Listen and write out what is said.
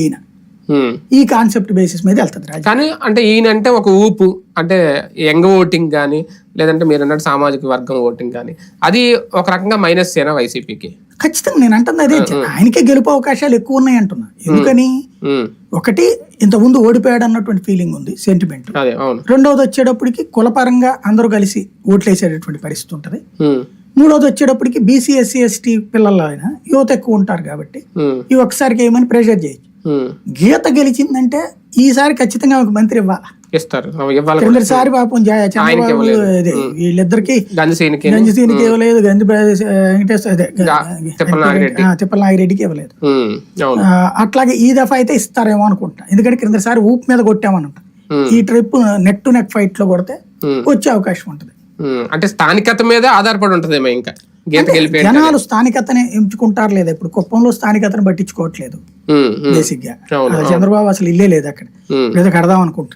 ఈయన. ఈ concept basis మీద వెళ్తుంది కానీ అంటే ఈయన అంటే ఒక ఊపు అంటే యంగ్ ఓటింగ్ కానీ లేదంటే మీరు అన్నట్టు సామాజిక వర్గం ఓటింగ్ కానీ అది ఒక రకంగా మైనస్ ఏనా వైసీపీకి ఖచ్చితంగా నేను అంటుంది అదే ఆయనకే గెలుపు అవకాశాలు ఎక్కువ ఉన్నాయి అంటున్నా ఎందుకని. ఒకటి ఇంతకుముందు ఓడిపోయాడు అన్నటువంటి ఫీలింగ్ ఉంది సెంటిమెంట్ రెండవది వచ్చేటప్పటికి కులపరంగా అందరూ కలిసి ఓట్లు వేసేటటువంటి పరిస్థితి ఉంటుంది ఉమ్. మూడవది వచ్చేటప్పటికి బీసీ ఎస్సీ ఎస్టీ పిల్లలు అయినా యువత ఎక్కువ ఉంటారు కాబట్టి ఉమ్. ఈ ఒక్కసారికి ఏమని ప్రెషర్ చేయొచ్చు. గీత గెలిచిందంటే ఈసారి ఖచ్చితంగా ఒక మంత్రి ఇవ్వాలి. ఇస్తారు. ఇవ్వాలి పాపం చంద్రబాబు వీళ్ళిద్దరికి గంజసీనికి ఇవ్వలేదు. గంజి వెంకటేశ్వర తిప్పల నాగిరెడ్డికి. ఇవ్వలేదు. అట్లాగే ఈ దఫా అయితే ఇస్తారేమో అనుకుంటా. ఎందుకంటే క్రిందసారి ఊపు మీద కొట్టామనుకుంటా. ఈ ట్రిప్ నెక్ టు నెక్ ఫైట్లో కొడితే. వచ్చే అవకాశం ఉంటుంది. అంటే స్థానికత మీద ఆధారపడి ఉంటదేమో ఇంకా? జనాలు స్థానికతని ఎంచుకుంటారు లేదా? ఇప్పుడు కుప్పంలో స్థానికతను పట్టించుకోవట్లేదు. బేసిక్గా చంద్రబాబు అసలు ఇల్లే లేదు అక్కడ. ఏదో కడదాం అనుకుంటున్నారు